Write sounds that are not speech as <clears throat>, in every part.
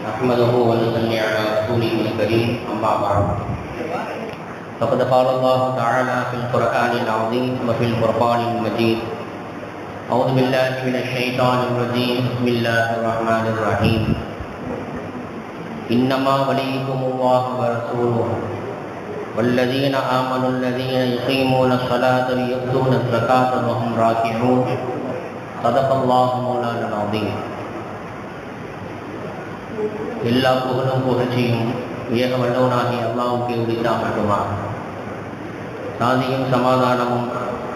نحمده ونصلي على رسوله الكريم أما بعد. فقد قال الله تعالى في القرآن العظيم وفي القرآن المجيد أعوذ بالله من الشيطان الرجيم. بسم الله الرحمن الرحيم. إنما وليكم الله ورسوله. والذين آمنوا الذين يقيمون الصلاة ويؤتون الزكاة وهم راكعون. صدق الله مولانا العظيم. எல்லா புகழும் புகழ்ச்சியும் ஏக வல்லவனாகி அல்லாவுக்கே உரித்தா மட்டுமா சாதியும் சமாதானமும்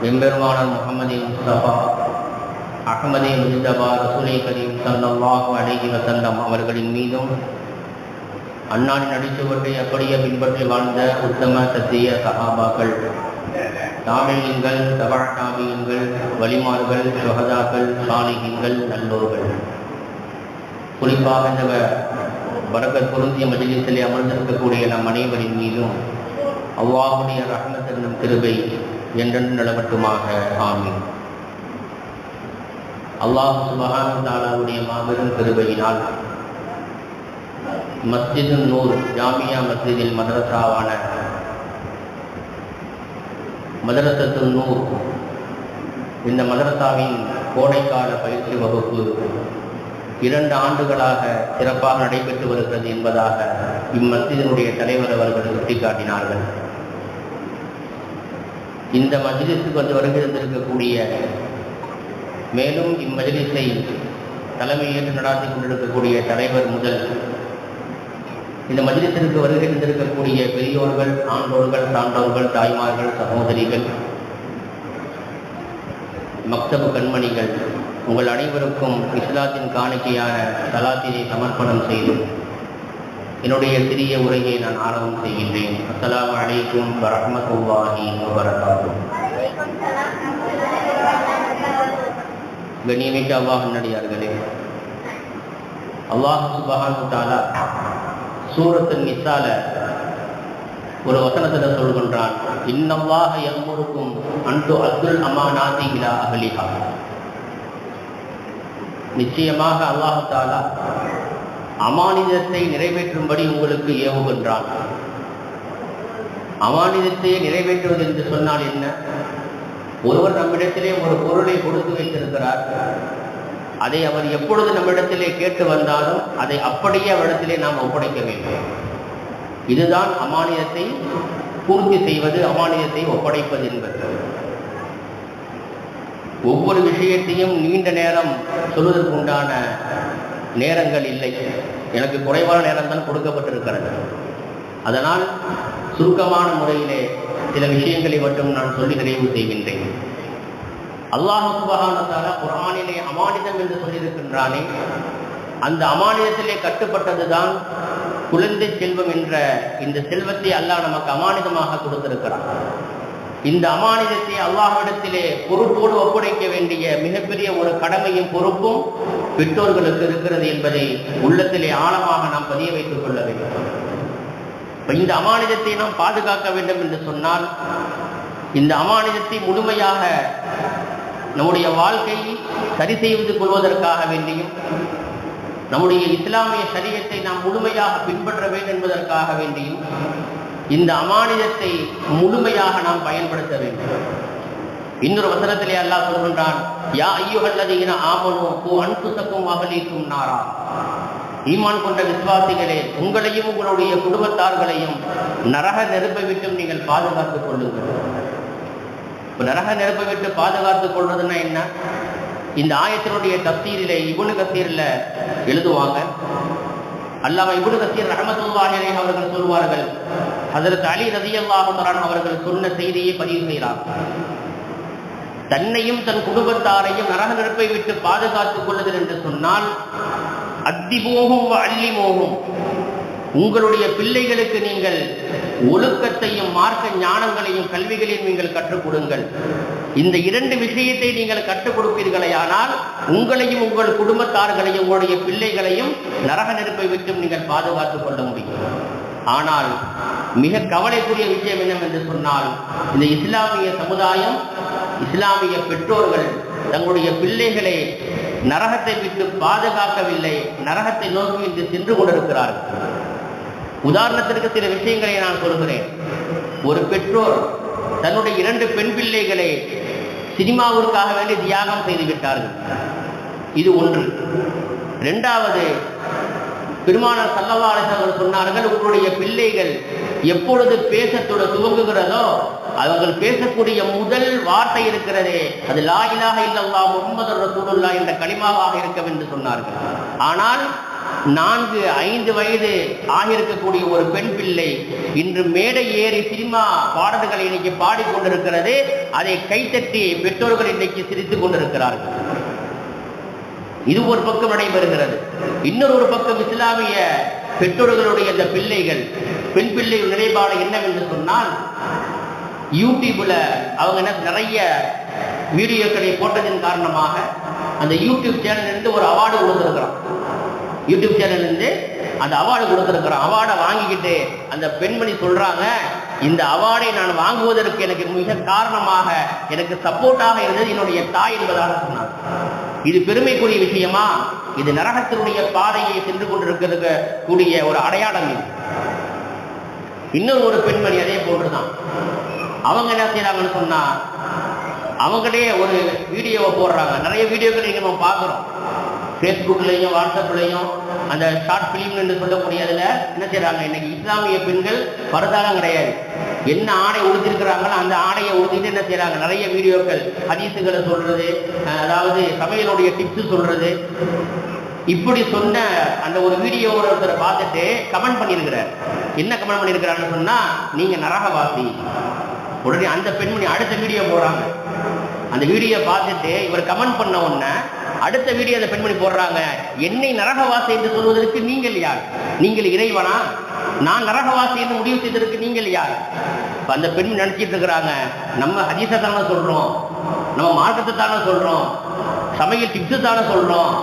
எம்பெருமானார் முகமது முஸ்தபா அகமதே முஸ்தபா ரசூலை கரீம் சல்லாஹு அலைஹி வசல்லம் அவர்களின் மீதும் அண்ணாடின் அடிச்சுவட்டை அப்படியே பின்பற்றி வாழ்ந்த உத்தம சத்திய சகாபாக்கள் தாமியங்கள் தபா தாமியங்கள் வலிமார்கள் சுகதாக்கள் சாலிகங்கள் நல்லோர்கள். குறிப்பாக இந்த வரக்கத் பொருந்திய மஜிலிசிலே அமர்ந்திருக்கக்கூடிய நம் அனைவரின் மீதும் அவ்வாவுடைய ரஹமத் என்னும் திருவை என்றென்று நிலவட்டுமாக. ஆமீன். அல்லாஹ் சுபஹான் தாலாவுடைய மாபெரும் திருவையினால் மஸ்ஜிது நூர் ஜாமியா மஸ்ஜிதில் மதரசாவான மதரசத்து நூர் இந்த மதரசாவின் கோடைக்கால பயிற்சி வகுப்பு இரண்டு ஆண்டுகளாக சிறப்பாக நடைபெற்று வருகிறது என்பதாக இம்மஸ்ஜிதினுடைய தலைவர் அவர்கள் சுட்டிக்காட்டினார்கள். இந்த மஜ்லிஸுக்கு வந்து வருகிறந்திருக்கக்கூடிய மேலும் இம்மஜ்லிஸை தலைமையேற்று நடாத்தி கொண்டிருக்கக்கூடிய தலைவர் முதல் இந்த மஜ்லிஸிற்கு வருகின்றிருக்கக்கூடிய பெரியோர்கள் ஆண்டோர்கள் சான்றோர்கள் தாய்மார்கள் சகோதரிகள் மக்தபு கண்மணிகள் உங்கள் அனைவருக்கும் இஸ்லாத்தின் காணிக்கையான சலாத்தினை சமர்ப்பணம் செய்து என்னுடைய சிறிய உரையை நான் ஆரம்பம் செய்கின்றேன். அஸ்லாம் அலைக்கும் வரமத்துல்லாஹி வரகாத்தும் கண்ணியமிக்க அல்லாஹ் நடிகார்களே அல்லாஹ் சுபஹானு தாலா சூரத்தின் நிசால ஒரு வசனத்தில் சொல்கின்றான் இன்னல்லாக எம்மொருக்கும் அன்று அப்துல் அமானாதி இலா அகலிஹா நிச்சயமாக அல்லாஹாலா அமானிதத்தை நிறைவேற்றும்படி உங்களுக்கு ஏவுகின்றான். அமானிதத்தையே நிறைவேற்றுவது என்று சொன்னால் என்ன? ஒருவர் நம்மிடத்திலே ஒரு பொருளை கொடுத்து வைத்திருக்கிறார். அதை அவர் எப்பொழுது நம்மிடத்திலே கேட்டு வந்தாலும் அதை அப்படியே அவரிடத்திலே நாம் ஒப்படைக்க வேண்டும். இதுதான் அமானியத்தை பூர்த்தி செய்வது அமானியத்தை ஒப்படைப்பது என்பது. ஒவ்வொரு விஷயத்தையும் நீண்ட நேரம் சொல்வதற்கு உண்டான நேரங்கள் இல்லை. எனக்கு குறைவான நேரம் தான் கொடுக்கப்பட்டிருக்கிறது. அதனால் சுருக்கமான முறையிலே சில விஷயங்களை மட்டும் நான் சொல்லி நிறைவு செய்கின்றேன். அல்லாஹ் சுபகானத்தால குரானிலே அமானிதம் என்று சொல்லியிருக்கின்றானே அந்த அமானிதத்திலே கட்டுப்பட்டதுதான் குழந்தை செல்வம் என்ற இந்த செல்வத்தை அல்லாஹ் நமக்கு அமானிதமாக கொடுத்திருக்கிறான். இந்த அமானிதத்தை அல்லாஹிடத்திலே பொறுப்போடு ஒப்படைக்க வேண்டிய மிகப்பெரிய ஒரு கடமையும் பொறுப்பும் பெற்றோர்களுக்கு இருக்கிறது என்பதை உள்ளத்திலே ஆழமாக நாம் பதிய வைத்துக் கொள்ள வேண்டும். இந்த அமானிதத்தை நாம் பாதுகாக்க வேண்டும் என்று சொன்னால் இந்த அமானிதத்தை முழுமையாக நம்முடைய வாழ்க்கையை சரி செய்து கொள்வதற்காக வேண்டியும் நம்முடைய இஸ்லாமிய சரியத்தை நாம் முழுமையாக பின்பற்ற வேண்டும் என்பதற்காக வேண்டியும் இந்த அமானிதத்தை முழுமையாக நாம் பயன்படுத்த வேண்டும். இன்னொரு வசனத்திலே அல்லாஹ் சொல்கின்றான் யா ஐயோகல்லதீன ஆமனோ பூ அன்புசக்கும் அகலிக்கும் நாரா. ஈமான் கொண்ட விசுவாசிகளே உங்களையும் உங்களுடைய குடும்பத்தார்களையும் நரக நெருப்பை விட்டும் நீங்கள் பாதுகாத்துக் கொள்ளுங்கள். இப்போ நரக நெருப்பை விட்டு பாதுகாத்துக் கொள்வதுன்னா என்ன? இந்த ஆயத்தினுடைய தப்தீரில இவனு கசீரில் எழுதுவாங்க அல்லாம இபுனு கசீர் ரஹமத்துல்லாஹிலே அவர்கள் சொல்வார்கள். அதற்கு அலி ரதி அல்லாஹுரான் அவர்கள் சொன்ன செய்தியை பதிவு செய்கிறார். தன்னையும் தன் குடும்பத்தாரையும் நரக நெருப்பை விட்டு பாதுகாத்துக் கொள்ளுதல் என்று சொன்னால் அத்திமோகும் அள்ளிமோகும் உங்களுடைய பிள்ளைகளுக்கு நீங்கள் ஒழுக்கத்தையும் மார்க்க ஞானங்களையும் கல்விகளையும் நீங்கள் கற்றுக் கொடுங்கள். இந்த இரண்டு விஷயத்தை நீங்கள் கற்றுக் கொடுப்பீர்களேயானால் உங்களையும் உங்கள் குடும்பத்தார்களையும் உங்களுடைய பிள்ளைகளையும் நரக நெருப்பை விட்டும் நீங்கள் பாதுகாத்துக் கொள்ள முடியும். ஆனால் மிக கவலைக்குரிய விஷயம் என்னவென்று சொன்னால் இந்த இஸ்லாமிய சமுதாயம் இஸ்லாமிய பெற்றோர்கள் தங்களுடைய பிள்ளைகளை நரகத்தை விட்டு பாதுகாக்கவில்லை நரகத்தை நோக்கி என்று சென்று கொண்டிருக்கிறார்கள். உதாரணத்திற்கு சில விஷயங்களை நான் சொல்கிறேன். ஒரு பெற்றோர் தன்னுடைய இரண்டு பெண் பிள்ளைகளை சினிமாவிற்காக வேண்டி தியாகம் செய்து விட்டார்கள். இது ஒன்று. ரெண்டாவது பெருமானார் சல்லவாரசன் அவர்கள் சொன்னார்கள் உங்களுடைய பிள்ளைகள் எப்பொழுது பேசத்தோட துவங்குகிறதோ அவர்கள் பேசக்கூடிய முதல் வார்த்தை இருக்கிறதே அது லா இலாஹ இல்லல்லா முகமது ரசூலுல்லா என்ற கனிமாவாக இருக்கும் என்று சொன்னார்கள். ஆனால் நான்கு ஐந்து வயது ஆகியிருக்கக்கூடிய ஒரு பெண் பிள்ளை இன்று மேடை ஏறி சினிமா பாடல்களை இன்னைக்கு பாடிக்கொண்டிருக்கிறது அதை கைத்தட்டி பெற்றோர்கள் இன்னைக்கு சிரித்துக் கொண்டிருக்கிறார்கள். இது ஒரு பக்கம் நடைபெறுகிறது. இன்னொரு ஒரு பக்கம் இஸ்லாமிய பெற்றோர்களுடைய இந்த பிள்ளைகள் பெண் பிள்ளை நிலைப்பாடு என்னவென்று சொன்னால் யூடியூப்ல அவங்க என்ன நிறைய வீடியோக்களை போட்டதன் காரணமாக அந்த யூடியூப் சேனல் இருந்து ஒரு அவார்டு கொடுத்துருக்கிறான். யூடியூப் சேனல் இருந்து அந்த அவார்டு கொடுத்துருக்குறான் அவார்டை வாங்கிக்கிட்டு அந்த பெண்மணி சொல்றாங்க இந்த அவார்டை நான் வாங்குவதற்கு எனக்கு மிக காரணமாக எனக்கு சப்போர்ட்டாக இருந்தது என்னுடைய தாய் என்பதாக சொன்னாங்க இது பெருமைக்குரிய விஷயமா? இது நரகத்தினுடைய பாதையை சென்று கொண்டிருக்கிறது கூடிய ஒரு அடையாளம் இது. இன்னொரு ஒரு பெண்மணி அதே போன்றுதான். அவங்க என்ன செய்யறாங்கன்னு சொன்னா அவங்களே ஒரு வீடியோவை போடுறாங்க. நிறைய வீடியோக்கள் இங்க நம்ம பார்க்குறோம். ஃபேஸ்புக்லையும் வாட்ஸ்அப்லையும் அந்த ஷார்ட் ஃபிலிம் என்று சொல்லக்கூடிய அதில் என்ன செய்கிறாங்க இன்னைக்கு இஸ்லாமிய பெண்கள் பரதாலம் கிடையாது. என்ன ஆடை உடுத்திருக்கிறாங்களோ அந்த ஆடையை உடுத்திட்டு என்ன செய்கிறாங்க நிறைய வீடியோக்கள் ஹதீஸுகளை சொல்கிறது அதாவது சமையலுடைய டிப்ஸு சொல்கிறது இப்படி சொன்ன அந்த ஒரு வீடியோ ஒருத்தரை பார்த்துட்டு கமெண்ட் பண்ணியிருக்கிறார். என்ன கமெண்ட் பண்ணியிருக்கிறான்னு சொன்னால் நீங்கள் நரகவாசி. உடனே அந்த பெண்மணி அடுத்த வீடியோ போடுறாங்க அந்த வீடியோ பார்த்துட்டு இவர் கமெண்ட் பண்ண உடனே அடுத்த வீடியோ அந்த பெண்மணி போடுறாங்க. என்னை நரகவாசி என்று சொல்வதற்கு நீங்கள் யார்? நீங்கள் இறைவனா? நான் நரகவாசி என்று முடிவு செய்ததற்கு நீங்கள் யார்? அந்த பெண் நினைச்சிட்டு இருக்கிறாங்க. நம்ம ஹதீசை தானே சொல்றோம். நம்ம மார்க்கத்தை தானே சொல்றோம். சமையல் டிப்ஸு தானே சொல்றோம்.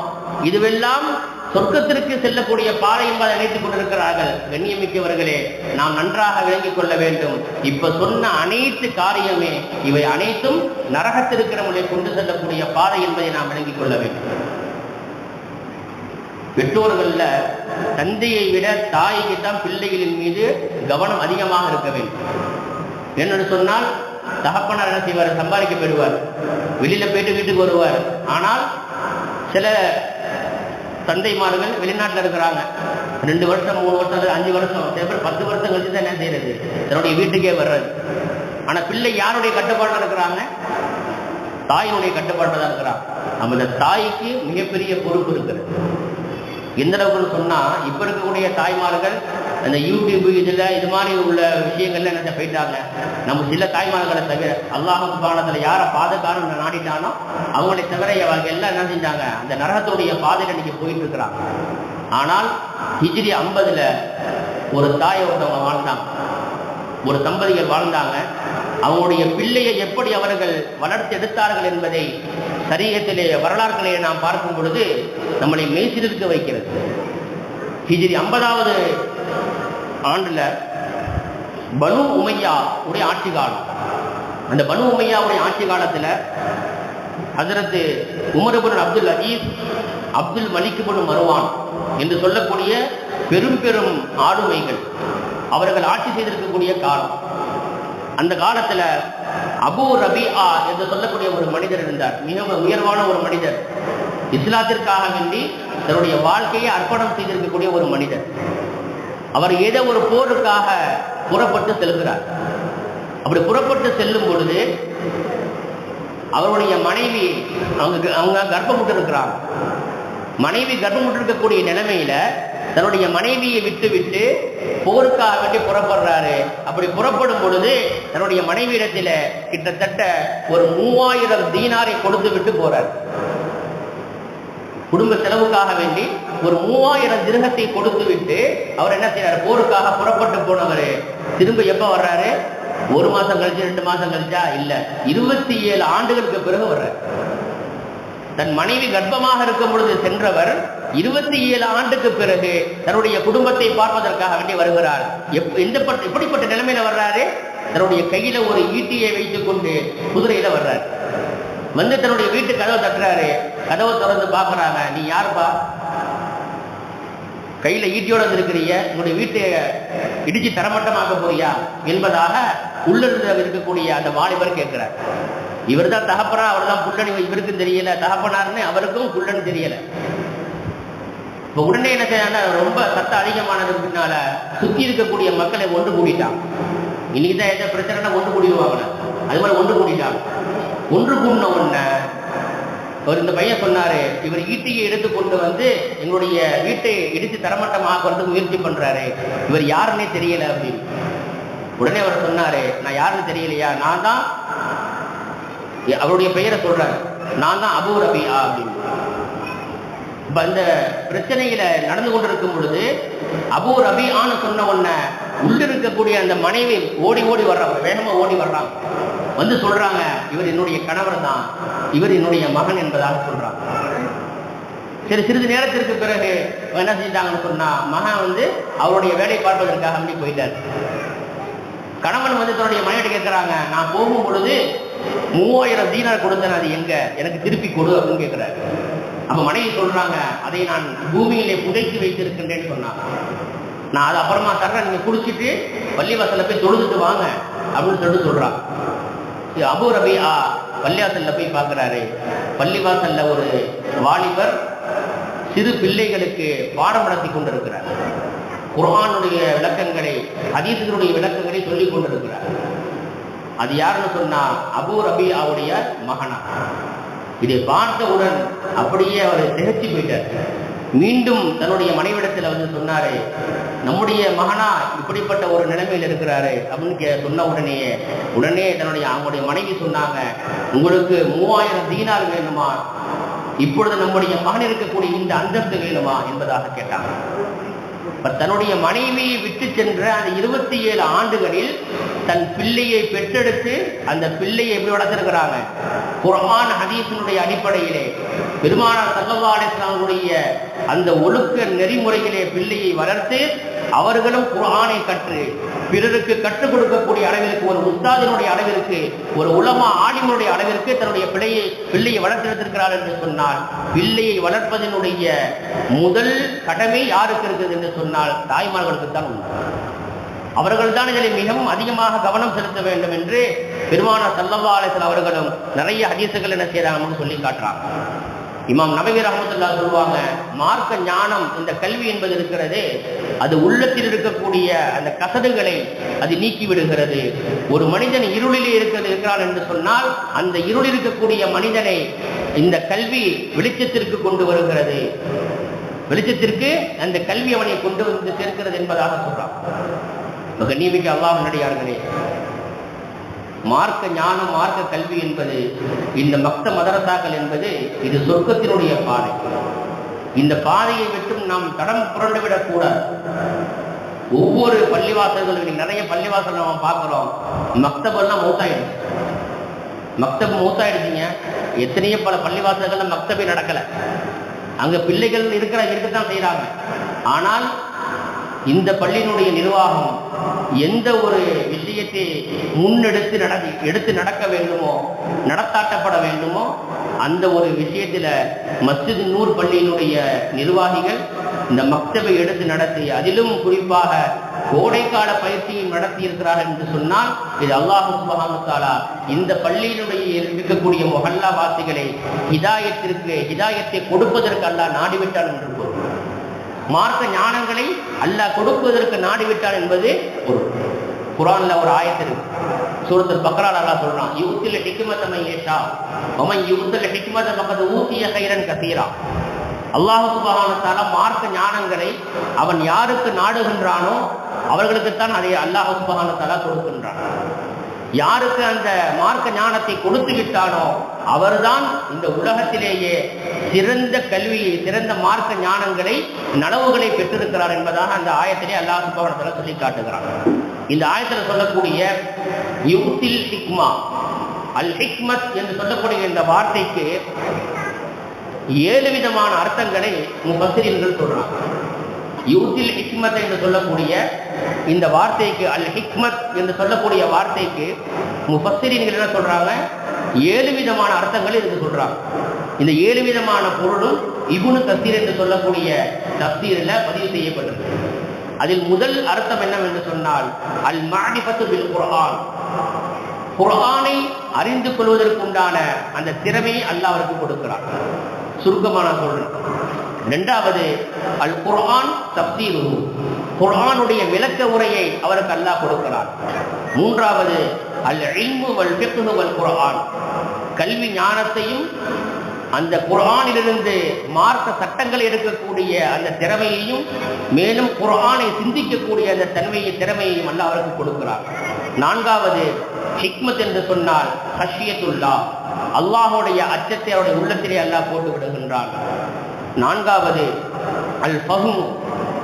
இதுவெல்லாம் சொர்க்கத்திற்கு செல்லக்கூடிய பாதை என்பதை நினைத்துக் கொண்டிருக்கிறார்கள். கண்ணியமிக்கவர்களே நாம் நன்றாக விளங்கிக் கொள்ள வேண்டும். இப்ப சொன்ன அனைத்து காரியமே இவை அனைத்தும் நரகத்திற்கு நம்மளை கொண்டு செல்லக்கூடிய பாதை என்பதை நாம் விளங்கிக் கொள்ள வேண்டும். பெற்றோர்கள்ல தந்தையை விட தாய்க்கு தான் பிள்ளைகளின் மீது கவனம் அதிகமாக இருக்க வேண்டும். என்னென்னு சொன்னால் தகப்பனார் என்ன செய்வார்? சம்பாதிக்க போயிடுவார் வெளியில போயிட்டு வீட்டுக்கு வருவார். ஆனால் சில தந்தைமார்கள் வெளிநாட்டில் இருக்கிறாங்க. ரெண்டு வருஷம் மூணு வருஷம் அஞ்சு வருஷம். சில பேர் பத்து வருஷம் கழிச்சு தான் என்ன செய்யறது தன்னுடைய வீட்டுக்கே வர்றது. ஆனா பிள்ளை யாருடைய கட்டுப்பாட்டில் இருக்கிறாங்க? தாயினுடைய கட்டுப்பாட்டில் தான் இருக்கிறாங்க. நம்ம தாய்க்கு மிகப்பெரிய பொறுப்பு இருக்கிறது எந்த அளவுக்குன்னு சொன்னா இப்ப இருக்கக்கூடிய தாய்மார்கள் அந்த யூடியூப் இதில் இது மாதிரி உள்ள விஷயங்கள்ல என்ன போயிட்டாங்க. நம்ம சில தாய்மார்களை தவிர அல்லாஹு சுபானத்துல யாரை பாதுகாரம் நாடிட்டானோ அவங்களை தவிர அவங்க எல்லாம் என்ன செஞ்சாங்க? அந்த நரகத்துடைய பாதையில் இன்னைக்கு போயிட்டு இருக்கிறாங்க ஆனால் ஹிஜ்ரி ஐம்பதுல ஒரு தாய் ஒருத்தவங்க வாழ்ந்தாங்க. ஒரு தம்பதிகள் வாழ்ந்தாங்க. அவங்களுடைய பிள்ளையை எப்படி அவர்கள் வளர்த்து எடுத்தார்கள் என்பதை சரீரத்திலே வரலாறுகளை நாம் பார்க்கும் பொழுது நம்மளை மெய்சிலிருக்க வைக்கிறது. ஹிஜ்ரி ஐம்பதாவது ஆண்டுல பனு உமையா உடைய ஆட்சி காலம். அந்த பனு உமையாவுடைய ஆட்சி காலத்தில் Hazrat Umar ibn Abdul Aziz Abdul Malik ibn Marwan என்று சொல்லக்கூடிய பெரும் பெரும் ஆளுமைகள் அவர்கள் ஆட்சி செய்திருக்கக்கூடிய காலம். அந்த காலத்தில் அபு ரபி ஆ என்று சொல்லக்கூடிய ஒரு மனிதர் இருந்தார். மிக உயர்வான ஒரு மனிதர். இஸ்லாத்திற்காக வேண்டி தன்னுடைய வாழ்க்கையை அர்ப்பணம் செய்திருக்கக்கூடிய ஒரு மனிதர். அவர் ஏதோ ஒரு போருக்காக புறப்பட்டு செல்கிறார். அப்படி புறப்பட்டு செல்லும் பொழுது அவருடைய மனைவி அவங்க அவங்க கர்ப்பமுட்டு இருக்கிறாங்க மனைவி கர்ப்பமுட்டு இருக்கக்கூடிய நிலைமையில தன்னுடைய மனைவியை விட்டு விட்டு போருக்காக வேண்டி புறப்படுறாரு. அப்படி புறப்படும் பொழுது தன்னுடைய மனைவியிடத்துல கிட்டத்தட்ட ஒரு மூவாயிரம் தீனாரை கொடுத்து விட்டு போறார். குடும்ப செலவுக்காக வேண்டி ஒரு மூவாயிரம் திருகத்தை கொடுத்து விட்டு அவர் என்ன செய்யறாரு போருக்காக புறப்பட்டு போனவர். திரும்ப எப்ப வர்றாரு? ஒரு மாசம் கழிச்சு ரெண்டு மாசம் கழிச்சா? இல்ல. இருபத்தி ஏழு ஆண்டுகளுக்கு பிறகு வர்றார். தன் மனைவி கர்ப்பமாக இருக்கும் பொழுது சென்றவர் இருபத்தி ஏழு ஆண்டுக்கு பிறகு தன்னுடைய குடும்பத்தை பார்ப்பதற்காக வேண்டி வருகிறார். எப்- எந்த பட்ட- எப்படிப்பட்ட நிலைமையில வர்றாரு? தன்னுடைய கையில ஒரு ஈட்டியை வைத்துக் கொண்டு குதிரையில வர்றாரு. வந்து தன்னுடைய வீட்டு கதவை தட்டுறாரு. கதவை திறந்து பாக்குறாங்க நீ யாருப்பா? கையில ஈட்டியோட இருக்கிறீங்க உங்களுடைய வீட்டை இடிச்சு தரமட்டமாக்க போறியா என்பதாக உள்ளிருந்த இருக்கக்கூடிய அந்த வாலிபர் கேட்கிறார். இவர் தான் தகப்பனா அவர் தான் புள்ளன் இவருக்கும் தெரியல. தகப்பனார்னு அவருக்கும் புள்ளன் தெரியல. இப்ப உடனே என்ன செய்யறாங்க? ரொம்ப சத்தம் அதிகமானது பின்னால சுத்தி இருக்கக்கூடிய மக்களை ஒன்று கூடிட்டான் இன்னைக்கு தான் எந்த பிரச்சனைனா ஒன்று கூடிடுவாங்க அது மாதிரி ஒன்று கூடிட்டாங்க ஒன்று கூடின உடனே அவர் இந்த பையன் சொன்னாரு இவர் ஈட்டியை எடுத்து கொண்டு வந்து எங்களுடைய வீட்டை இடித்து தரமட்டமாக்குறதுக்கு முயற்சி பண்றாரு. இவர் யாருன்னே தெரியல அப்படின்னு. உடனே அவர் சொன்னாரு நான் யாருன்னு தெரியலையா? நான் தான் அவருடைய பெயரை சொல்றாரு நான் தான் அபு ரபியா அப்படின்னு. இப்ப இந்த பிரச்சனையில நடந்து கொண்டிருக்கும் பொழுது அபு ரபியான்னு சொன்ன உடனே உள்ள இருக்கக்கூடிய அந்த மனைவி ஓடி ஓடி வர்றாங்க வேகமா ஓடி வர்றாங்க வந்து சொல்றாங்க இவர் என்னுடைய கணவர் தான் இவர் என்னுடைய மகன் என்பதாக சொல்றாங்க சரி சிறிது நேரத்திற்கு பிறகு என்ன செஞ்சாங்கன்னு சொன்னா மகன் வந்து அவருடைய வேலை பார்ப்பதற்காக அப்படி போயிட்டார். கணவன் வந்து தன்னுடைய மனைவி கேட்கிறாங்க நான் போகும் பொழுது மூவாயிரம் தீனார் கொடுத்தேன் அது எங்க? எனக்கு திருப்பி கொடு அப்படின்னு கேட்கிறாரு. அப்ப மனைவி சொல்றாங்க அதை நான் பூமியிலே புதைத்து வைத்திருக்கின்றேன்னு சொன்னாங்க நான் அது அப்புறமா தர்றேன் நீங்க குடிச்சிட்டு பள்ளிவாசல்ல போய் தொழுதுட்டு வாங்க அப்படின்னு சொல்லிட்டு சொல்றாங்க அபு ரபி ஆ பள்ளிவாசல்ல போய் பாக்குறாரு. பள்ளிவாசல்ல ஒரு வாலிபர் சிறு பிள்ளைகளுக்கு பாடம் நடத்தி கொண்டிருக்கிறார். குரானுடைய விளக்கங்களை அதீசனுடைய விளக்கங்களை சொல்லிக் கொண்டிருக்கிறார். அது யாருன்னு சொன்னா அபு ரபியாவுடைய மகனா. இதை பார்த்தவுடன் அப்படியே அவர் திகச்சு போயிட்டார். மீண்டும் தன்னுடைய மனைவிடத்தில் வந்து சொன்னாரு நம்முடைய மகனா இப்படிப்பட்ட ஒரு நிலைமையில் இருக்கிறாரு அப்படின்னு கே- சொன்ன உடனேயே உடனே தன்னுடைய அவங்களுடைய மனைவி சொன்னாங்க உங்களுக்கு மூவாயிரம் தீனார் வேணுமா இப்பொழுது நம்முடைய மகன் இருக்கக்கூடிய இந்த அந்தஸ்து வேணுமா? என்பதாக கேட்டாங்க. தன்னுடைய மனைவியை விட்டு சென்ற அந்த இருபத்தி ஏழு ஆண்டுகளில் தன் பிள்ளையை பெற்றெடுத்து அந்த பிள்ளையை எப்படி வளர்த்திருக்கிறாங்க? குர்ஆன் ஹதீஸினுடைய அடிப்படையிலே. பெருமானார் சல்லல்லாஹு அலைஹி அந்த ஒழுக்க நெறிமுறையிலே பிள்ளையை வளர்த்து அவர்களும் குரானை கற்று பிறருக்கு கற்றுக் கொடுக்கக்கூடிய அளவிற்கு ஒரு உஸ்தாதினுடைய அளவிற்கு ஒரு உலமா ஆலிமுடைய அளவிற்கு தன்னுடைய பிள்ளையை பிள்ளையை வளர்த்தெடுத்திருக்கிறார் என்று சொன்னால் பிள்ளையை வளர்ப்பதனுடைய முதல் கடமை யாருக்கு இருக்குது என்று சொன்னால் தாய்மார்களுக்கு தான் உண்டு. அவர்கள் தான் இதில் மிகவும் அதிகமாக கவனம் செலுத்த வேண்டும் என்று பெருமான சல்லல்லா அலிஸ்லாம் அவர்களும் நிறைய ஹதீசுகள் என்ன செய்யறாங்கன்னு சொல்லி காட்டுறாங்க. இமாம் நபவி ரஹமத்துல்லா சொல்லுவாங்க மார்க்க ஞானம் இந்த கல்வி என்பது இருக்கிறது. அது உள்ளத்தில் இருக்கக்கூடிய அந்த கசடுகளை அது நீக்கி விடுகிறது. ஒரு மனிதன் இருளிலே இருக்கிறது இருக்கிறான் என்று சொன்னால் அந்த இருளில் இருக்கக்கூடிய மனிதனை இந்த கல்வி வெளிச்சத்திற்கு கொண்டு வருகிறது. வெளிச்சத்திற்கு அந்த கல்வி அவனை கொண்டு வந்து சேர்க்கிறது என்பதாக சொல்றான். இப்ப கண்ணியமிக்க அல்லாஹ் நடிகார்களே மார்க்க ஞானம் மார்க்க கல்வி என்பது இந்த மக்த மதரசாக்கள் என்பது இது சொர்க்கத்தினுடைய பாதை. இந்த பாதையை விட்டும் நாம் தடம் புரண்டு விடக்கூடாது ஒவ்வொரு பள்ளிவாசல்களும் நிறைய பள்ளிவாசல் நம்ம பார்க்குறோம். மக்தபெல்லாம் மூத்தாயிடுச்சு. மக்தப் மூத்தாயிடுச்சுங்க. எத்தனையோ பல பள்ளிவாசல்கள்ல மக்தபை நடக்கல. அங்க பிள்ளைகள் இருக்கிற இருக்கத்தான் செய்யறாங்க ஆனால் இந்த பள்ளியினுடைய நிர்வாகம் எந்த ஒரு விஷயத்தை முன்னெடுத்து நட எடுத்து நடக்க வேண்டுமோ நடத்தாட்டப்பட வேண்டுமோ அந்த ஒரு விஷயத்துல மஸ்ஜித் நூர் பள்ளியினுடைய நிர்வாகிகள் இந்த மக்தபை எடுத்து நடத்தி அதிலும் குறிப்பாக கோடைக்கால பயிற்சியும் நடத்தி இருக்கிறார்கள் என்று சொன்னால் இது அல்லாஹு சுபஹானு இந்த பள்ளியினுடைய இருக்கக்கூடிய மொஹல்லா வாசிகளை ஹிதாயத்திற்கு ஹிதாயத்தை கொடுப்பதற்கு அல்லா நாடிவிட்டான் என்று பொருள். மார்க்க ஞானங்களை அல்லாஹ் கொடுப்பதற்கு நாடிவிட்டான் என்பது பொருள். குரான்ல ஒரு ஆயத்து இருக்கு. சூரத்துல் பக்ரால் சொல்றான் யுகத்தில் ஹிக்மத்தமை ஏஷா அவன் யுகத்தில் ஹிக்மத பக்கத்து ஊசிய கைரன் கசீரா. அல்லாஹு சுபஹானு மார்க்க ஞானங்களை அவன் யாருக்கு நாடுகின்றானோ அவர்களுக்குத்தான் அதை அல்லாஹு சுபஹானு கொடுக்கின்றான். யாருக்கு அந்த மார்க்க ஞானத்தை கொடுத்து விட்டானோ அவர்தான் இந்த உலகத்திலேயே சிறந்த கல்வியை சிறந்த மார்க்க ஞானங்களை நனவுகளை பெற்றிருக்கிறார் என்பதாக அந்த ஆயத்திலே அல்லாஹ் சுபவனத்தில் சொல்லி காட்டுகிறான். இந்த ஆயத்தில் சொல்லக்கூடிய யுத்தில் ஹிக்மா அல் ஹிக்மத் என்று சொல்லக்கூடிய இந்த வார்த்தைக்கு ஏழு விதமான அர்த்தங்களை முஃபஸ்ஸிரீன்கள் சொல்றாங்க. யூத்தில் ஹிக்மத் என்று சொல்லக்கூடிய இந்த வார்த்தைக்கு அல் ஹிக்மத் என்று சொல்லக்கூடிய வார்த்தைக்கு முஃபஸ்ஸிரீன்கள் என்ன சொல்கிறாங்க ஏழு விதமான அர்த்தங்கள் இதுக்கு சொல்கிறாங்க இந்த ஏழு விதமான பொருளும் இபுனு தஸ்தீர் என்று சொல்லக்கூடிய தஸ்தீரில் பதிவு செய்யப்பட்டிருக்கு. அதில் முதல் அர்த்தம் என்னவென்று சொன்னால் அல் மாடிபத்து பில் குரான் குரானை அறிந்து கொள்வதற்குண்டான அந்த திறமையை அல்லாவிற்கு அவருக்கு கொடுக்கிறார் சுருக்கமான சொல்றேன். ரெண்டாவது அல் குர்ஆன் தப்சீரு குர்ஆனுடைய விளக்க உரையை அவருக்கு அல்லாஹ் கொடுக்கிறார். மூன்றாவது அல் இல்மு வல் ஃபிக்ஹு வல் குர்ஆன் கல்வி ஞானத்தையும் அந்த குர்ஆனிலிருந்து மார்க்க சட்டங்கள் எடுக்கக்கூடிய அந்த திறமையையும் மேலும் குர்ஆனை சிந்திக்கக்கூடிய அந்த தன்மையை திறமையையும் அல்ல அவருக்கு கொடுக்கிறார். நான்காவது ஹிக்மத் என்று சொன்னால் ஹஷியத்துல்லா அல்லாஹுடைய அச்சத்தை அவருடைய உள்ளத்திலே அல்லாஹ் போட்டு விடுகின்றான். நான்காவது அல் பகும்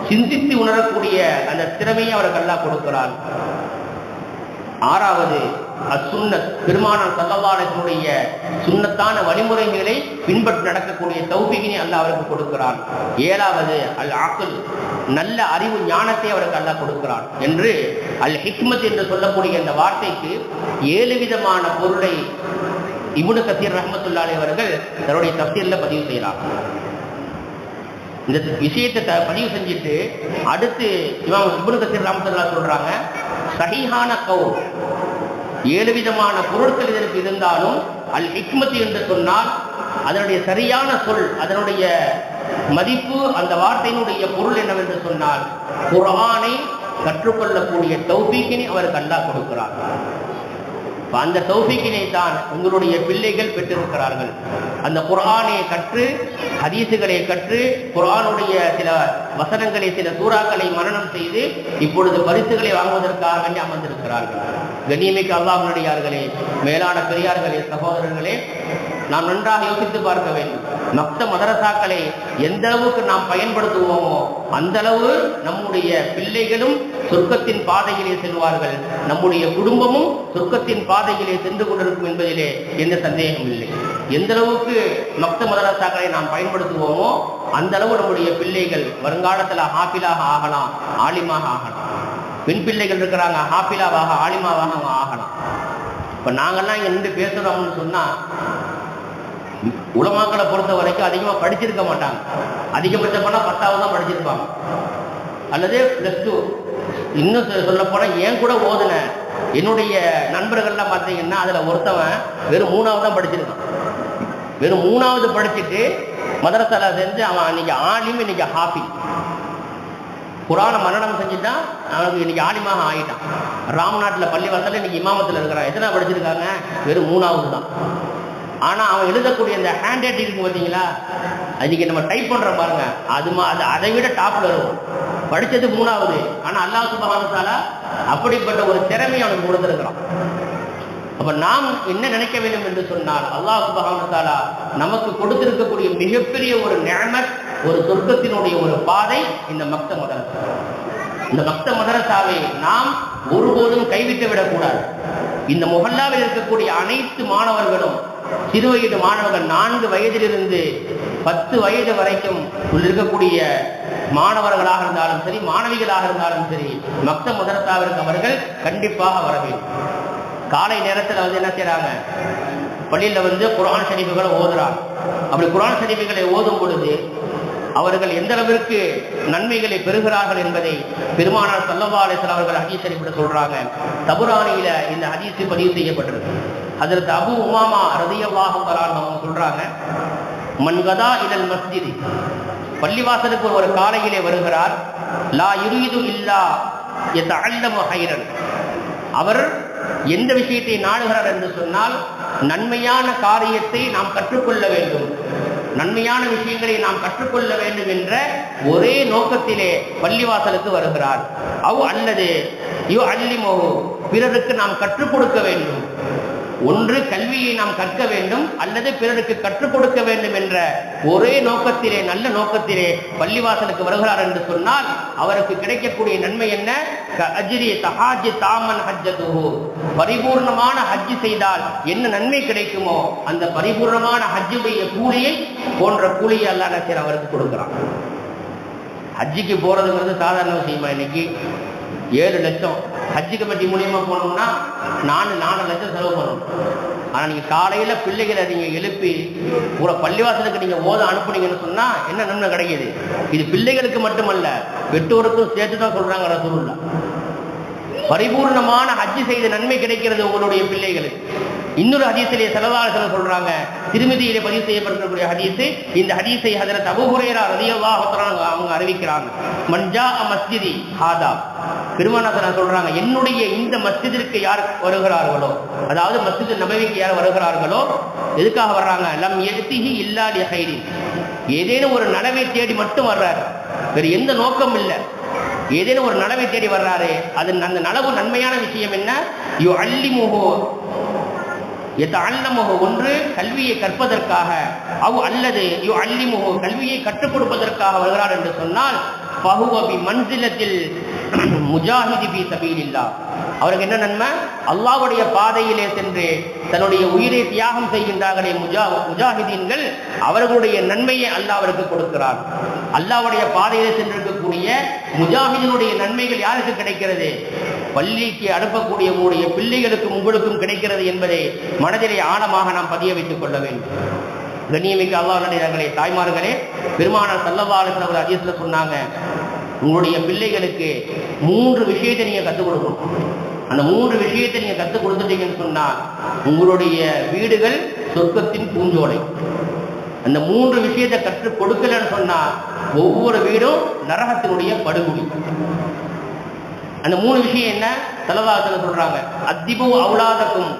சிந்தித்து உணரக்கூடிய அந்த திறமையை அவருக்கு கல்லா கொடுக்கிறான். ஆறாவது அசுன்னத் பெருமானார் சல்லல்லாஹுடைய சுன்னத்தான வழிமுறைகளை பின்பற்றி நடக்கக்கூடிய தௌபிகினை அல்ல அவருக்கு கொடுக்கிறான். ஏழாவது அல் ஆக்கல் நல்ல அறிவு ஞானத்தை அவருக்கு அல்ல கொடுக்கிறான். என்று அல் ஹிக்மத் என்று சொல்லக்கூடிய அந்த வார்த்தைக்கு ஏழு விதமான பொருளை இமுனு கசீர் ரஹமத்துல்லாலே அவர்கள் தன்னுடைய தப்சீரில் பதிவு செய்கிறார். இந்த விஷயத்தை த- பதிவு செஞ்சுட்டு அடுத்து இவன் இப்னு கசீர் ரஹமத்துல்லா சொல்றாங்க சஹீஹான கவுர் ஏழு விதமான பொருட்கள் இதற்கு இருந்தாலும் அல் ஹிக்மத்து என்று சொன்னால் அதனுடைய சரியான சொல் அதனுடைய மதிப்பு அந்த வார்த்தையினுடைய பொருள் என்னவென்று சொன்னால் குரானை கற்றுக்கொள்ளக்கூடிய தௌபீக்கினை அவருக்கு கண்டா கொடுக்கிறார் அந்த தௌஃபீக்கினை தான் உங்களுடைய பிள்ளைகள் பெற்றிருக்கிறார்கள். அந்த குரானை கற்று ஹதீசுகளை கற்று குரானுடைய சில வசனங்களை சில சூறாக்களை மரணம் செய்து இப்பொழுது பரிசுகளை வாங்குவதற்காக வேண்டி அமர்ந்திருக்கிறார்கள். கண்ணியமிக்க அல்லாஹனுடையார்களே மேலான பெரியார்களே சகோதரர்களே நாம் நன்றாக யோசித்து பார்க்க வேண்டும். மத்த மதரசாக்களை எந்த அளவுக்கு நாம் பயன்படுத்துவோமோ அந்த அளவு நம்முடைய பிள்ளைகளும் சொர்க்கத்தின் பாதையிலே செல்வார்கள். நம்முடைய குடும்பமும் சொர்க்கத்தின் பாதையிலே சென்று கொண்டிருக்கும் என்பதிலே எந்த சந்தேகம் இல்லை. எந்த அளவுக்கு மக்த மதரசாக்களை நாம் பயன்படுத்துவோமோ அந்த அளவு நம்முடைய பிள்ளைகள் வருங்காலத்தில் ஹாஃபிலாக ஆகலாம் ஆலிமாக ஆகலாம். பெண் பிள்ளைகள் இருக்கிறாங்க ஹாஃபிலாவாக ஆலிமாவாக அவங்க ஆகலாம். இப்போ நாங்கள்லாம் இங்கே நின்று பேசுகிறோம்னு சொன்னால் உலமாக்களை பொறுத்த வரைக்கும் அதிகமாக படிச்சிருக்க மாட்டாங்க. அதிகபட்சம் பண்ணால் பத்தாவது தான் படிச்சிருப்பாங்க. அல்லது ப்ளஸ் டூ இன்னும் சொல்ல போனால் ஏன் கூட ஓதுன என்னுடைய நண்பர்கள்லாம் பார்த்தீங்கன்னா அதில் ஒருத்தவன் வெறும் மூணாவது தான் படிச்சிருக்கான். வெறும் மூணாவது படிச்சுட்டு மதரசால செஞ்சு அவன் இன்னைக்கு ஆலிம் இன்னைக்கு ஹாஃபி. குரானை மரணம் செஞ்சுட்டான் அவனுக்கு இன்னைக்கு ஆலிமாக ஆகிட்டான் ராம்நாட்டில் பள்ளிவாசல்ல இன்னைக்கு இமாமத்தில் இருக்கிறான். எத்தனை படிச்சிருக்காங்க? வெறும் மூணாவது தான். ஆனால் அவன் எழுதக்கூடிய அந்த ஹேண்ட் ரைட்டிங் இருக்கு பார்த்தீங்களா? அதுக்கு நம்ம டைப் பண்ணுறோம் பாருங்க. அது அது அதை விட டாப்பில் இருக்கும். படித்தது மூணாவது. ஆனால் அல்லாஹ் சுபஹானத்தால அப்படிப்பட்ட ஒரு திறமையை அவனுக்கு கொடுத்துருக்கிறான். அப்ப நாம் என்ன நினைக்க வேண்டும் என்று சொன்னால் அல்லாஹ் சுபஹானத்தாலா நமக்கு கொடுத்திருக்கக்கூடிய மிகப்பெரிய ஒரு நியமத் ஒரு சொர்க்கத்தினுடைய ஒரு பாதை இந்த மக்த மதரசா இந்த மக்த மதரசாவை நாம் ஒருபோதும் கைவிட்டு விடக்கூடாது. இந்த முகல்லாவில் இருக்கக்கூடிய அனைத்து மாணவர்களும் சிறு வயது மாணவர்கள் நான்கு வயதிலிருந்து பத்து வயது வரைக்கும் இருக்கக்கூடிய மாணவர்களாக இருந்தாலும் சரி மாணவிகளாக இருந்தாலும் சரி மக்த மதரசாவிற்கு அவர்கள் கண்டிப்பாக வர வேண்டும். காலை நேரத்தில் வந்து என்ன செய்யறாங்க பள்ளியில் வந்து குரான் ஷரீஃபுகளை ஓதுறாங்க. அப்படி குரான் ஷரீஃபுகளை ஓதும் பொழுது அவர்கள் எந்த அளவிற்கு நன்மைகளை பெறுகிறார்கள் என்பதை பெருமானார் சல்லல்லா அலிஸ்லாம் அவர்கள் ஹதீஸ் ஷரீஃபில் சொல்றாங்க. தபுராணியில இந்த ஹதீஸ் பதிவு செய்யப்பட்டிருக்கு. அதற்கு அபு உமாமா ரதியல்லாஹு தஆலா அவங்க சொல்றாங்க மன்கதா இதன் மஸ்ஜிதி. பள்ளிவாசலுக்கு ஒரு காலையிலே வருகிறார் லா யுரீது இல்லா யதஅல்லமு ஹைரன். அவர் எந்த விஷயத்தை நாடுகிறார் என்று சொன்னால் நன்மையான காரியத்தை நாம் கற்றுக்கொள்ள வேண்டும். நன்மையான விஷயங்களை நாம் கற்றுக்கொள்ள வேண்டும் என்ற ஒரே நோக்கத்திலே பள்ளிவாசலுக்கு வருகிறார். அவ் அல்லது யோ அல்லிமோ பிறருக்கு நாம் கற்றுக் கொடுக்க வேண்டும். ஒன்று கல்வியை நாம் கற்க வேண்டும் அல்லது பிறருக்கு கற்றுக் கொடுக்க வேண்டும் என்ற ஒரே நோக்கத்திலே நல்ல நோக்கத்திலே பள்ளிவாசலுக்கு வருகிறார் என்று சொன்னால் அவருக்கு கிடைக்கக்கூடிய நன்மை என்ன? க தஹாஜி தாமன் ஹஜ்ஜதுஹு. பரிபூர்ணமான ஹஜ்ஜு செய்தால் என்ன நன்மை கிடைக்குமோ அந்த பரிபூர்ணமான ஹஜ்ஜுடைய கூலியை போன்ற கூலியை அல்லாஹ் நசீர் அவருக்கு கொடுக்குறான். ஹஜ்ஜிக்கு போறதுங்கிறது சாதாரண விஷயமா இன்னைக்கு? ஏழு லட்சம். ஹஜ்ஜு கமிட்டி மூலியமா போனோம்னா நாலு நாலு லட்சம் செலவு பண்ணணும். ஆனால் நீங்கள் காலையில் பிள்ளைகளை நீங்கள் எழுப்பி ஒரு பள்ளிவாசலுக்கு நீங்கள் ஓத அனுப்புனீங்கன்னு சொன்னால் என்ன நன்மை கிடைக்கிது? இது பிள்ளைகளுக்கு மட்டுமல்ல பெற்றோருக்கும் சேர்த்து தான் சொல்கிறாங்க ரசூலுல்லா. பரிபூர்ணமான ஹஜ்ஜு செய்த நன்மை கிடைக்கிறது உங்களுடைய பிள்ளைகளுக்கு. இன்னொரு ஹதீஸிலே செலவாளர்கள் சொல்றாங்க திருமதியிலே பதிவு செய்யப்பட்டிருக்கக்கூடிய ஹதீஸை. இந்த ஹதீஸை ஹதரத் அபூ ஹுரைரா அவங்க அறிவிக்கிறாங்க. மன்ஜா மஸ்ஜிதி ஹாதா. பெருமானாசன் சொல்றாங்க என்னுடைய இந்த மஸ்ஜிதிற்கு யார் வருகிறார்களோ? அதாவது மஸ்ஜித் நபவிக்கு யார் வருகிறார்களோ? எதுக்காக வர்றாங்க? லம் எத்திஹி இல்லாடி லிஹைரி ஏதேனும் ஒரு நனவை தேடி மட்டும் வர்றாரு. வேறு எந்த நோக்கம் இல்லை. ஏதேனும் ஒரு நனவை தேடி வர்றாரு. அது அந்த நனவு நன்மையான விஷயம் என்ன? யோ அல்லிமுகோ அல்லமுக ஒன்று கல்வியை கற்பதற்காக. அவ் அல்லது யு அல்லிமுகோ கல்வியை கற்றுக் கொடுப்பதற்காக வருகிறார் என்று சொன்னால் பகுவபி மன்சிலத்தில் <clears throat> முஜாஹிதி பி சபீலில்லா. அவருக்கு என்ன நன்மை? அல்லாவுடைய பாதையிலே சென்று தன்னுடைய உயிரை தியாகம் செய்கின்றார்களே முஜா முஜாஹிதீன்கள் அவர்களுடைய நன்மையை அல்லாஹ் அவருக்கு கொடுக்கிறார் அல்லாஹ்வுடைய பாதையிலே சென்றிருக்கக்கூடிய முஜாஹிதனுடைய நன்மைகள் யாருக்கு கிடைக்கிறது? பள்ளிக்கு அனுப்பக்கூடிய உங்களுடைய பிள்ளைகளுக்கும் உங்களுக்கும் கிடைக்கிறது என்பதை மனதிலே ஆழமாக நாம் பதிய வைத்துக் கொள்ள வேண்டும். கண்ணியமிக்க அல்லாஹ் தாய்மார்களே பெருமானார் சல்லவாளர் அவர் அதிசல சொன்னாங்க உங்களுடைய பிள்ளைகளுக்கு மூன்று விஷயத்தை நீங்க கற்றுக் கொடுக்கணும். அந்த மூன்று விஷயத்தை நீங்க கற்றுக் கொடுத்துட்டீங்கன்னு சொன்னா உங்களுடைய வீடுகள் சொர்க்கத்தின் பூஞ்சோலை. அந்த மூன்று விஷயத்தை கற்றுக் கொடுக்கலன்னு சொன்னா ஒவ்வொரு வீடும் நரகத்தினுடைய படுகுடி. அந்த மூணு விஷயம் என்ன? தலவாசல சொல்றாங்க. அத்திபு அவுலாதக்கும்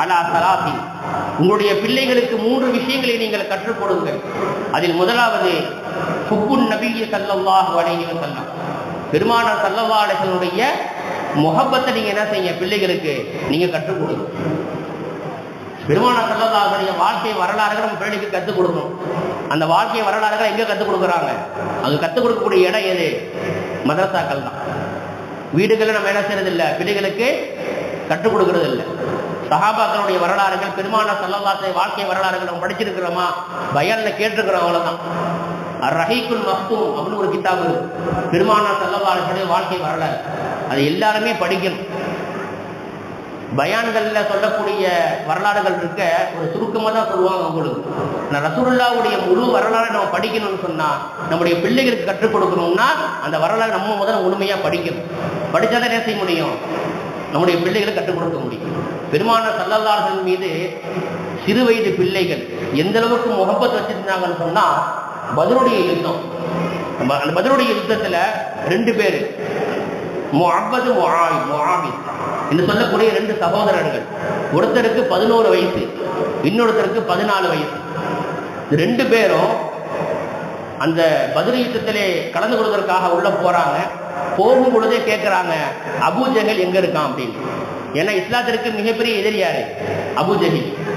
அலா சலாசி உங்களுடைய பிள்ளைகளுக்கு மூன்று விஷயங்களை நீங்கள் கற்றுக் கொடுங்கள். அதில் முதலாவது சுப்புன் நபிய சல்லல்லாஹு வணங்கிய சொல்லலாம் பெருமானார் சல்லல்லாஹு முகப்பத்தை நீங்க என்ன செய்ய பிள்ளைகளுக்கு நீங்க கற்றுக் கொடுங்க. பெருமானார் சல்லல்லாஹுடைய வாழ்க்கை வரலாறுகள் நம்ம பிள்ளைக்கு கற்றுக் கொடுக்கணும். அந்த வாழ்க்கை வரலாறுகளை எங்க கற்றுக் கொடுக்குறாங்க? அங்க கற்றுக் கொடுக்கக்கூடிய இடம் எது? மதரசாக்கள் தான் வீடுகளில் நம்ம என்ன செய்யறது இல்லை பிள்ளைகளுக்கு கற்றுக் கொடுக்கறது இல்லை சஹாபாக்களுடைய வரலாறுகள் பெருமான சல்லல்லாசை வாழ்க்கை வரலாறுகள் நம்ம படிச்சிருக்கிறோமா? பயான்ல கேட்டிருக்கிறோம் அவ்வளவுதான். ரஹீக்குல் மக்தூம் அப்படின்னு ஒரு கிதாபு பெருமானார் பெருமானா வாழ்க்கை வரலாறு. அது எல்லாருமே படிக்கணும். பயான்கள்ல சொல்லக்கூடிய வரலாறுகள் இருக்க ஒரு சுருக்கமாக தான் சொல்லுவாங்க உங்களுக்கு. நான் ரசூலுல்லாவுடைய முழு வரலாறை நம்ம படிக்கணும்னு சொன்னால் நம்முடைய பிள்ளைகளுக்கு கற்றுக் கொடுக்கணும்னா அந்த வரலாறு நம்ம முதல்ல முழுமையாக படிக்கணும். படிச்சாதான் என்ன செய்ய முடியும்? நம்முடைய பிள்ளைகளை கற்றுக் கொடுக்க முடியும். பெருமான சல்லல்லார்கள் மீது சிறு வயது பிள்ளைகள் எந்த அளவுக்கு முகப்பத் வச்சிருந்தாங்கன்னு சொன்னால் பதிலுடைய யுத்தம். நம்ம அந்த பதிலுடைய யுத்தத்தில் ரெண்டு பேர். முஅப்பது முஆவி முஆவி என்று சொல்லக்கூடிய ரெண்டு சகோதரர்கள் ஒருத்தருக்கு பதினோரு வயசு இன்னொருத்தருக்கு பதினாலு வயசு. ரெண்டு பேரும் அந்த பதில் யுத்தத்திலே கலந்து கொள்வதற்காக உள்ள போறாங்க. போகும் பொழுதே கேட்கிறாங்க அபூஜகல் எங்க இருக்கான் அப்படின்னு. ஏன்னா இஸ்லாத்திற்கு மிகப்பெரிய எதிரி யாரு?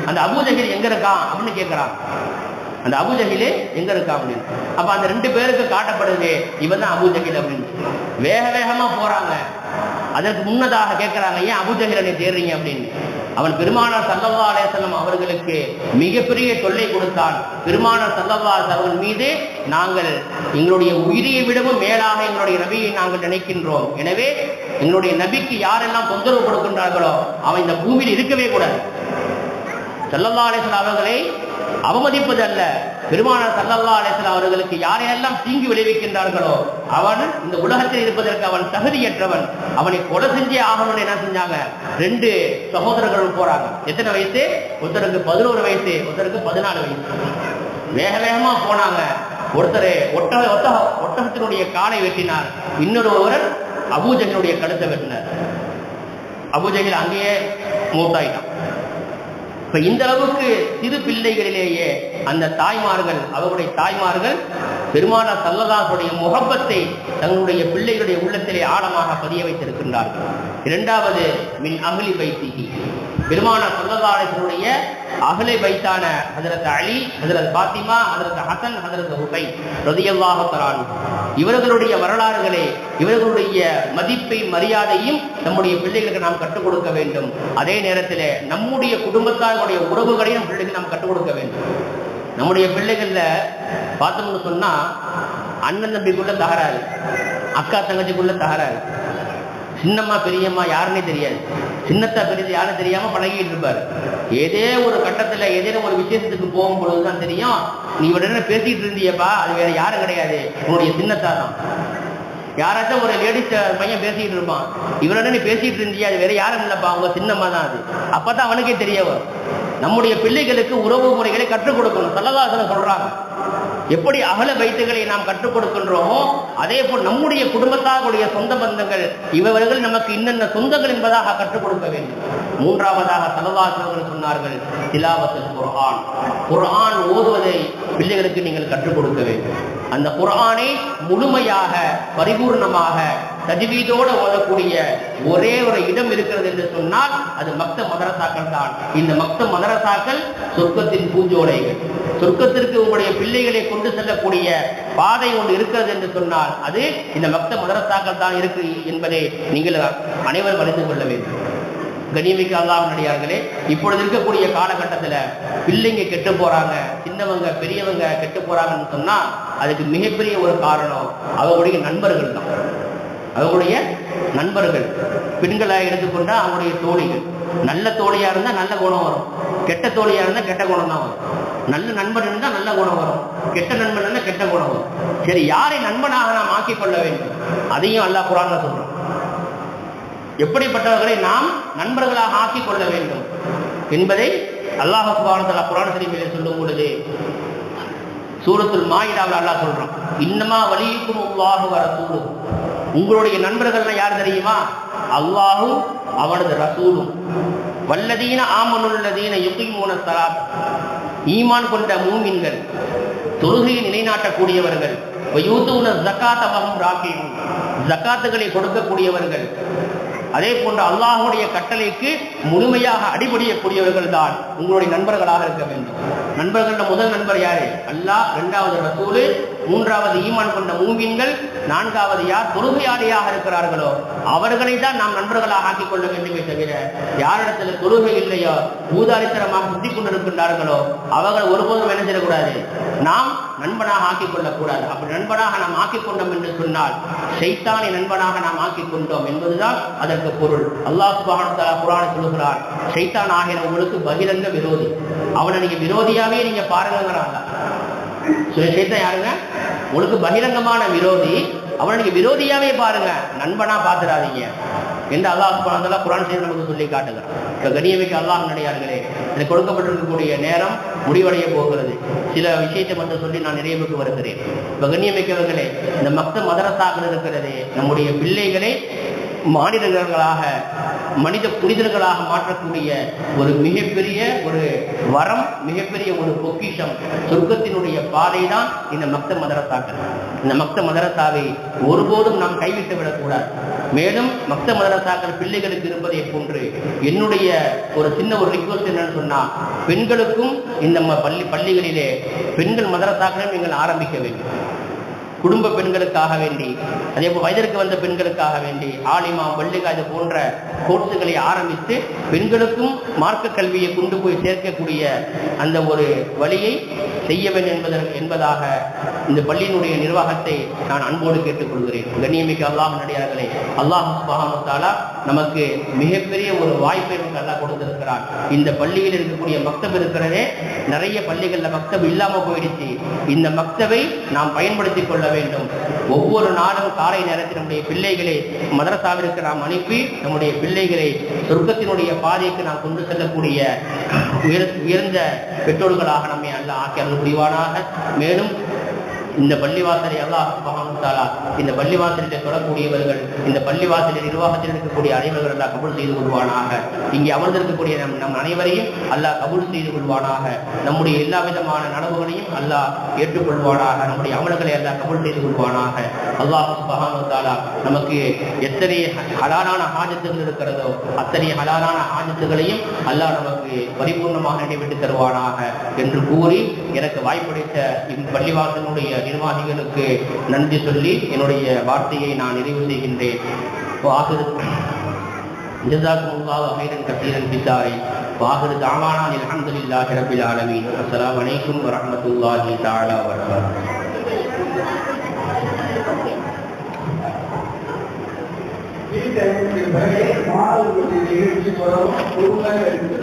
அந்த அபூஜகில் எங்க இருக்கான் அப்படின்னு கேட்கிறான் அந்த அபுஜகிலே எங்க இருக்கான் அப்படின்னு. அப்ப அந்த ரெண்டு பேருக்கு காட்டப்படுது இவன் தான் அபுஜஹில் அப்படின்னு. வேக வேகமா போறாங்க. அதற்கு முன்னதாக கேட்கிறாங்க ஏன் அபுஜஹிலனை தேடுறீங்க? அப்படின்னு. அவன் பெருமானார் சல்லவா அலேசல்லம் அவர்களுக்கு மிகப்பெரிய தொல்லை கொடுத்தான். பெருமானார் சல்லவா அவர்கள் மீது நாங்கள் எங்களுடைய உயிரியை விடவும் மேலாக எங்களுடைய நபியை நாங்கள் நினைக்கின்றோம். எனவே எங்களுடைய நபிக்கு யாரெல்லாம் தொந்தரவு கொடுக்கின்றார்களோ அவன் இந்த பூமியில் இருக்கவே கூடாது. சல்லல்லா அலேசன் அவர்களை அவமதிப்பது அல்ல. பெருமானார் சல்லல்லா அலேசல் அவர்களுக்கு யாரையெல்லாம் தீங்கு விளைவிக்கின்றார்களோ அவன் இந்த உலகத்தில் இருப்பதற்கு அவன் தகுதியற்றவன். அவனை கொலை செஞ்சே ஆகணும்னு என்ன செஞ்சாங்க? ரெண்டு சகோதரர்களும் போறாங்க. எத்தனை வயசு? ஒருத்தருக்கு பதினோரு வயசு ஒருத்தருக்கு பதினாலு வயசு. வேக வேகமா போனாங்க. ஒருத்தர் ஒட்டக ஒட்டக ஒட்டகத்தினுடைய காலை வெட்டினார். இன்னொருவர் அபூஜகனுடைய கழுத்தை வெட்டினார். அபூஜகில் அங்கேயே மூத்தாயிட்டான். இப்ப இந்த அளவுக்கு சிறு பிள்ளைகளிலேயே அந்த தாய்மார்கள் அவருடைய தாய்மார்கள் பெருமானா சல்லதாசுடைய முகப்பத்தை தங்களுடைய பிள்ளைகளுடைய உள்ளத்திலே ஆழமாக பதிய வைத்திருக்கின்றார்கள். இரண்டாவது மின் அகலி பைத்திகி. பெருமானா சல்லதாசனுடைய அகலை பைத்தான ஹதரத் அலி ஹதரத் பாத்திமா ஹதரத் ஹசன் ஹதரத் ஹுசை ரதியல்லாக தரான் இவர்களுடைய வரலாறுகளை இவர்களுடைய மதிப்பை மரியாதையும் நம்முடைய பிள்ளைகளுக்கு நாம் கற்றுக் கொடுக்க வேண்டும். அதே நேரத்தில் நம்முடைய குடும்பத்தாருடைய உறவுகளையும் பிள்ளைகளுக்கு நாம் கற்றுக் கொடுக்க வேண்டும். நம்முடைய பிள்ளைகள்ல பார்த்தோம்னு சொன்னா அண்ணன் தம்பிக்குள்ள தகராறு அக்கா தங்கச்சிக்குள்ள தகராறு. சின்னம்மா பெரியம்மா யாருன்னே தெரியாது. சின்னத்தை பெரியது யாரும் தெரியாம பழகிட்டு இருப்பாரு. ஏதே ஒரு கட்டத்துல ஏதேனும் ஒரு விசேஷத்துக்கு போகும் பொழுதுதான் தெரியும். நீ உடனே என்ன பேசிட்டு இருந்தியப்பா அது வேற யாரும் கிடையாது. உன்னுடைய சின்னத்தா தான் யாராச்சும் ஒரு லேடிஸ் பையன் பேசிட்டு இருப்பான். இவரோட நீ பேசிட்டு இருந்தியா? அது வேற யாரும் இல்லப்பா அவங்க சின்னம்மா தான் அது. அப்பதான் அவனுக்கே தெரிய வரும் நம்முடைய பிள்ளைகளுக்கு உறவு முறைகளை கற்றுக் கொடுக்கணும். சல்லதாசனம் சொல்றாங்க. எப்படி அகல வைத்துகளை நாம் கற்றுக் கொடுக்கின்றோமோ அதே போல் நம்முடைய குடும்பத்தாருடைய சொந்த பந்தங்கள் இவர்கள் நமக்கு இன்னென்ன சொந்தங்கள் என்பதாக கற்றுக் கொடுக்க வேண்டும். மூன்றாவதாக சலவாசனர்கள் சொன்னார்கள் திலாவத்தில் குரான் குரான் ஓதுவதை பிள்ளைகளுக்கு நீங்கள் கற்றுக் கொடுக்க வேண்டும். அந்த குரானை முழுமையாக பரிபூர்ணமாக தஜ்வீதோடு ஓதக்கூடிய ஒரே ஒரு இடம் இருக்கிறது என்று சொன்னால் அது மக்த மதரசாக்கள் தான். இந்த மக்த மதரசாக்கள் சொர்க்கத்தின் பூஞ்சோலைகள். சொர்க்கத்திற்கு உங்களுடைய பிள்ளைகளை கொண்டு செல்லக்கூடிய பாதை ஒன்று இருக்கிறது என்று சொன்னால் அது இந்த மக்த மதரசாக்கள் தான் இருக்கு என்பதை நீங்கள் அனைவரும் அறிந்து கொள்ள வேண்டும். கண்ணியமிக்க அல்லாஹ் இப்பொழுது இருக்கக்கூடிய காலகட்டத்தில் பிள்ளைங்க கெட்டு போறாங்க சின்னவங்க பெரியவங்க கெட்டு போறாங்கன்னு சொன்னா அதுக்கு மிகப்பெரிய ஒரு காரணம் அவங்களுடைய நண்பர்கள் தான். அவங்களுடைய நண்பர்கள். பெண்களை எடுத்துக்கொண்டா அவங்களுடைய தோழிகள். நல்ல தோழியா இருந்தா நல்ல குணம் வரும். கெட்ட தோழியா இருந்தா கெட்ட குணம் தான் வரும். நல்ல நண்பன் இருந்தா நல்ல குணம் வரும். கெட்ட நண்பன் இருந்தா கெட்ட குணம் வரும். சரி யாரை நண்பனாக நாம் ஆக்கிக் கொள்ள வேண்டும்? அதையும் அல்லா குரான் சொல்றோம் எப்படிப்பட்டவர்களை நாம் நண்பர்களாக ஆக்கிக் கொள்ள வேண்டும் என்பதை அல்லாஹ் சுபானத்தலா குரான் ஷரீஃபிலே சொல்லும் பொழுது சூரத்தில் மாயிடாவில் அல்லாஹ் சொல்றான் இன்னமா வலியுக்கும் அல்லாஹு வர சூடு உங்களுடைய நண்பர்கள்லாம் யார் தெரியுமா? அல்லாஹும் அவனது ரசூலும். வல்லதீன ஆமனுள்ளதீன யுகிமூன சலாத் ஈமான் கொண்ட மூமின்கள் தொழுகையை நிலைநாட்டக்கூடியவர்கள் ஜக்காத்தவகம் ராக்கியும் ஜக்காத்துகளை கொடுக்கக்கூடியவர்கள் அதே போன்று அல்லாஹுடைய கட்டளைக்கு முழுமையாக அடிபடியக்கூடியவர்கள் தான் உங்களுடைய நண்பர்களாக இருக்க வேண்டும். நண்பர்கள முதல் நண்பர் யாரு? அல்லாஹ் இரண்டாவது ரசூலு மூன்றாவது ஈமான் கொண்ட மூவின்கள் நான்காவது யார் தொழுகையாளியாக இருக்கிறார்களோ அவர்களை தான் நாம் நண்பர்களாக ஆக்கிக் கொள்ள வேண்டுமே தவிர யாரிடத்தில் தொழுகை இல்லையோ ஊதாரித்தனமாக சுத்தி கொண்டிருக்கின்றார்களோ அவர்கள் ஒருபோதும் என்ன செய்யக்கூடாது? நாம் நண்பனாக ஆக்கிக் கொள்ளக்கூடாது. அப்படி நண்பனாக நாம் ஆக்கிக் கொண்டோம் என்று சொன்னால் சைத்தானை நண்பனாக நாம் ஆக்கிக் கொண்டோம் என்பதுதான் அதற்கு பொருள். அல்லாஹ் சுபான சொல்லுகிறார் சைத்தான் ஆகிய உங்களுக்கு பகிரங்க விரோதி. அவனை நீங்க விரோதியாவே நீங்க பாருங்கிறாங்க சைத்தான் யாருங்க? உங்களுக்கு பகிரங்கமான விரோதி அவனை நீங்க விரோதியாவே பாருங்க. நண்பனா பாத்துறாதீங்க என்று அல்லாஹ் சுபான குரான் செய்தி நமக்கு சொல்லி காட்டுகிறான். இப்போ கண்ணியமிக்க அல்லாஹ் நடிகார்களே எனக்கு கொடுக்கப்பட்டிருக்கக்கூடிய நேரம் முடிவடைய போகிறது. சில விஷயத்தை மட்டும் சொல்லி நான் நிறைவுக்கு வருகிறேன். இப்போ கண்ணியமிக்கவர்களே இந்த மக்த மதரசாக இருக்கிறது நம்முடைய பிள்ளைகளை மாநிலங்களாக மனித புனிதர்களாக மாற்றக்கூடிய ஒரு மிகப்பெரிய ஒரு வரம் மிகப்பெரிய ஒரு பொக்கிஷம் சொர்க்கத்தினுடைய பாதை தான் இந்த மக்த மதரசாக்கள் இந்த மக்த மதரசாவை ஒருபோதும் நாம் கைவிட்டு விடக்கூடாது. மேலும் மக்த மதரசாக்கள் பிள்ளைகளுக்கு இருப்பதை போன்று என்னுடைய ஒரு சின்ன ஒரு ரிக்வஸ்ட் என்னன்னு சொன்னா பெண்களுக்கும் இந்த பள்ளி பள்ளிகளிலே பெண்கள் மதரசாக்களும் நீங்கள் ஆரம்பிக்க வேண்டும். குடும்ப பெண்களுக்காக வேண்டி அதே போல் வயதிற்கு வந்த பெண்களுக்காக வேண்டி ஆலிமா வள்ளிகா இது போன்ற கோர்ஸுகளை ஆரம்பித்து பெண்களுக்கும் மார்க்க கல்வியை கொண்டு போய் சேர்க்கக்கூடிய அந்த ஒரு வழியை செய்ய வேண்டும் என்பதற்கு என்பதாக இந்த பள்ளியினுடைய நிர்வாகத்தை நான் அன்போடு கேட்டுக்கொள்கிறேன். கண்ணியமிக்க அல்லாஹ் நடிகார்களே அல்லாஹ் சுப்ஹானஹு நமக்கு மிகப்பெரிய ஒரு வாய்ப்பை நமக்கு அல்லாஹ் கொடுத்திருக்கிறார் இந்த பள்ளியில் இருக்கக்கூடிய மக்தப் இருக்கிறதே நிறைய பள்ளிகள்ல மக்தப் இல்லாமல் போயிடுச்சு. இந்த மக்தவை நாம் பயன்படுத்திக் கொள்ள வேண்டும். ஒவ்வொரு நாளும் காலை நேரத்தில் நம்முடைய பிள்ளைகளை மதரசாவிற்கு நாம் அனுப்பி நம்முடைய பிள்ளைகளை சொர்க்கத்தினுடைய பாதைக்கு நாம் கொண்டு செல்லக்கூடிய உயர் உயர்ந்த பெற்றோர்களாக நம்மை அல்ல ஆக்கி அருள் புரிவானாக மேலும் இந்த பள்ளிவாசலை அல்லாஹ் சுப்ஹானஹு இந்த பள்ளிவாசலில் தொடரக்கூடியவர்கள் இந்த பள்ளிவாசலில் நிர்வாகத்தில் இருக்கக்கூடிய அனைவர்கள் அல்லா கபூல் செய்து கொள்வானாக. இங்கே அமர்ந்திருக்கக்கூடிய நம் நம் அனைவரையும் அல்லாஹ் கபூல் செய்து கொள்வானாக. நம்முடைய எல்லா விதமான நனவுகளையும் அல்லாஹ் ஏற்றுக்கொள்வானாக. நம்முடைய அமல்களை அல்லாஹ் கபூல் செய்து கொள்வானாக. அல்லாஹ் சுப்ஹானஹு நமக்கு எத்தனை ஹலாலான ஆஜத்துகள் இருக்கிறதோ அத்தனை ஹலாலான ஆஜத்துகளையும் அல்லாஹ் நமக்கு பரிபூர்ணமாக நிறைவேற்றி தருவானாக. என்று கூறி எனக்கு வாய்ப்பளித்த இப்பள்ளிவாசனுடைய நிர்வாகிகளுக்கு நன்றி சொல்லி என்னுடைய வார்த்தையை நான் நிறைவு செய்கின்றேன். ஜசாக்குமுல்லாஹ் கத்தீரன் பித்தாரை வாகரு தாவானா அல்ஹம்துலில்லாஹி ரப்பில் ஆலமீன். அஸ்ஸலாமு அலைக்கும் வரஹ்மத்துல்லாஹி தஆலா வபரகாத்துஹு நிகழ்ச்சி வரும் பொறுமையாக எடுத்து